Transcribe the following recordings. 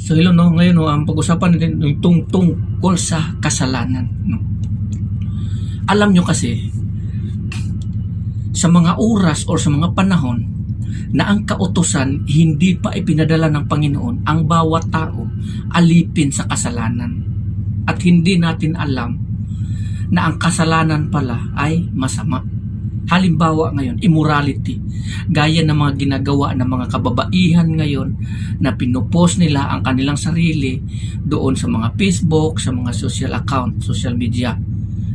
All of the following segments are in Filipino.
So hello no, ngayon no, ang pag-usapan natin tung tungkol sa kasalanan. No? Alam nyo kasi, sa mga oras or sa mga panahon na ang kautosan hindi pa ipinadala ng Panginoon ang bawat tao alipin sa kasalanan. At hindi natin alam na ang kasalanan pala ay masama. Halimbawa ngayon, immorality. Gaya ng mga ginagawa ng mga kababaihan ngayon na pinupost nila ang kanilang sarili doon sa mga Facebook, sa mga social account, social media.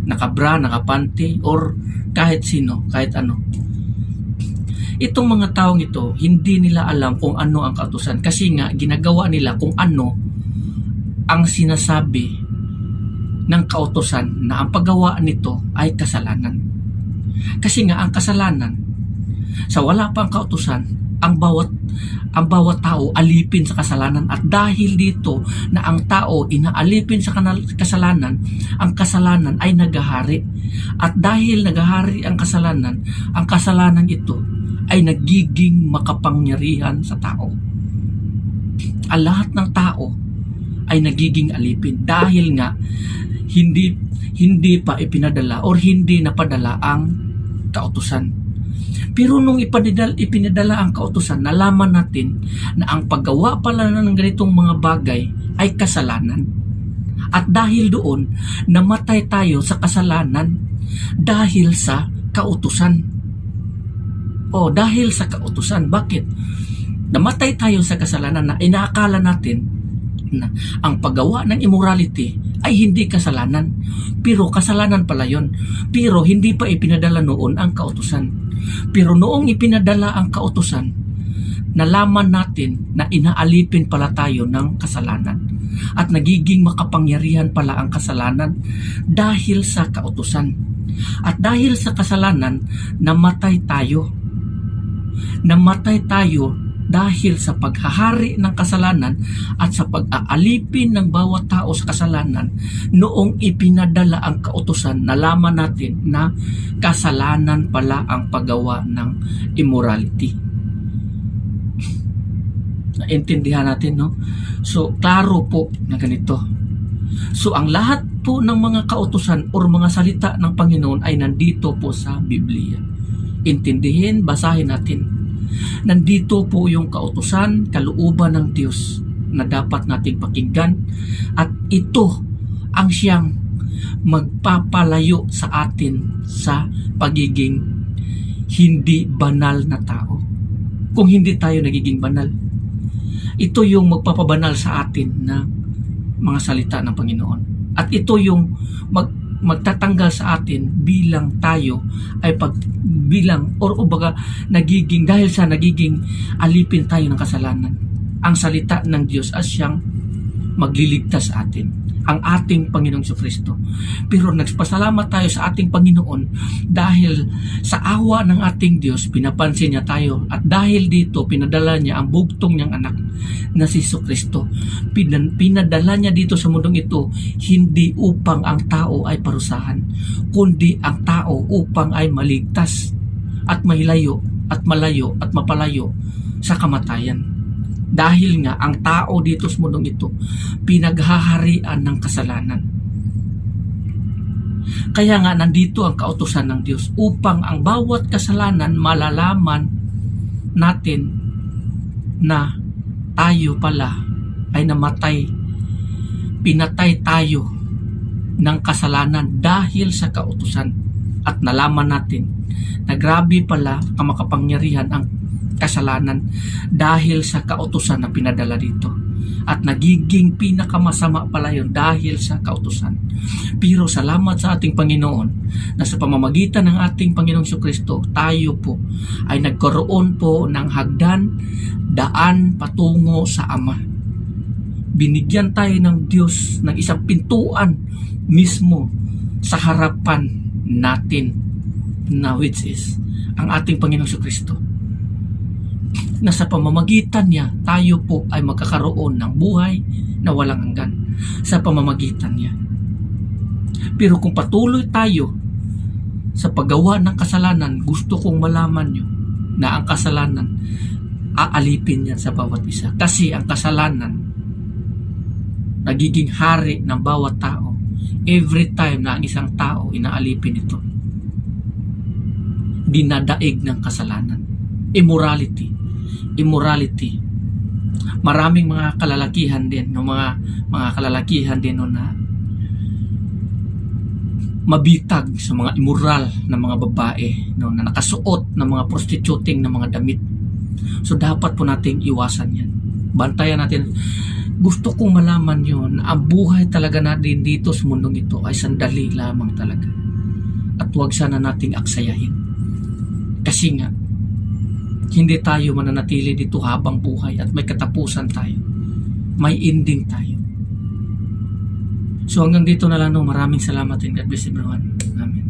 Nakabra, nakapanty, or kahit sino, kahit ano. Itong mga taong ito, hindi nila alam kung ano ang kautusan kasi nga ginagawa nila kung ano ang sinasabi ng kautosan na ang paggawa nito ay kasalanan. Kasi nga ang kasalanan sa wala pang kautusan, ang bawat ang bawat tao alipin sa kasalanan at dahil dito na ang tao inaalipin sa kasalanan, ang kasalanan ay nagahari. At dahil nagahari ang kasalanan, ang kasalanan ito ay nagiging makapangyarihan sa tao. Ang lahat ng tao ay nagiging alipin dahil nga hindi hindi pa ipinadala or hindi napadala ang kautusan. Pero nung ipanidal, ipinadala ang kautusan, nalaman natin na ang paggawa pala ng ganitong mga bagay ay kasalanan. At dahil doon, namatay tayo sa kasalanan dahil sa kautusan. O dahil sa kautusan. Bakit? Namatay tayo sa kasalanan na inaakala natin na ang paggawa ng immorality ay hindi kasalanan. Pero kasalanan pala yon. Pero hindi pa ipinadala noon ang kautusan. Pero noong ipinadala ang kautusan, nalaman natin na inaalipin pala tayo ng kasalanan. At nagiging makapangyarihan pala ang kasalanan dahil sa kautusan. At dahil sa kasalanan, namatay tayo. Namatay tayo dahil sa paghahari ng kasalanan at sa pag-aalipin ng bawat tao sa kasalanan noong ipinadala ang kautusan nalaman natin na kasalanan pala ang paggawa ng immorality. Naintindihan natin no? So klaro po na ganito. So ang lahat po ng mga kautusan or mga salita ng Panginoon ay nandito po sa Biblia. Intindihin basahin natin Nandito po yung kautusan, kalooban ng Diyos na dapat nating pakinggan at ito ang siyang magpapalayo sa atin sa pagiging hindi banal na tao. Kung hindi tayo nagiging banal, ito yung magpapabanal sa atin na mga salita ng Panginoon. At ito yung mag, magtatanggal sa atin bilang tayo ay pag bilang or ubaga nagiging dahil sa nagiging alipin tayo ng kasalanan ang salita ng Diyos as siyang magliligtas atin ang ating Panginoong Kristo. Pero nagpasalamat tayo sa ating Panginoon dahil sa awa ng ating Diyos, pinapansin niya tayo. At dahil dito, pinadala niya ang bugtong niyang anak na si Kristo. Pinan, pinadala niya dito sa mundong ito, hindi upang ang tao ay parusahan, kundi ang tao upang ay maligtas at mailayo at malayo at mapalayo sa kamatayan. Dahil nga ang tao dito sa mundong ito pinaghaharian ng kasalanan. Kaya nga nandito ang kautusan ng Diyos upang ang bawat kasalanan malalaman natin na tayo pala ay namatay. Pinatay tayo ng kasalanan dahil sa kautusan at nalaman natin na grabe pala kamakapangyarihan ang kasalanan dahil sa kautusan na pinadala dito. At nagiging pinakamasama pala yun dahil sa kautusan. Pero salamat sa ating Panginoon na sa pamamagitan ng ating Panginoong Kristo, tayo po ay nagkaroon po ng hagdan, daan patungo sa Ama. Binigyan tayo ng Diyos ng isang pintuan mismo sa harapan natin na which is ang ating Panginoong Kristo na sa pamamagitan niya tayo po ay magkakaroon ng buhay na walang hanggan sa pamamagitan niya. Pero kung patuloy tayo sa paggawa ng kasalanan, gusto kong malaman nyo na ang kasalanan aalipin yan sa bawat isa. Kasi ang kasalanan nagiging hari ng bawat tao every time na ang isang tao inaalipin ito dinadaig ng kasalanan immorality immorality. Maraming mga kalalakihan din no? Mga mga kalalakihan din no na mabitag sa mga immoral na mga babae no? Na nakasuot ng mga prostituting na mga damit. So dapat po nating iwasan yan. Bantayan natin. Gusto kong malaman yon ang buhay talaga natin dito sa mundong ito ay sandali lamang talaga. At huwag sana nating aksayahin. Kasi nga hindi tayo mananatili dito habang buhay at may katapusan tayo. May ending tayo. So hanggang dito na lang no? Maraming salamat and God bless everyone. Amen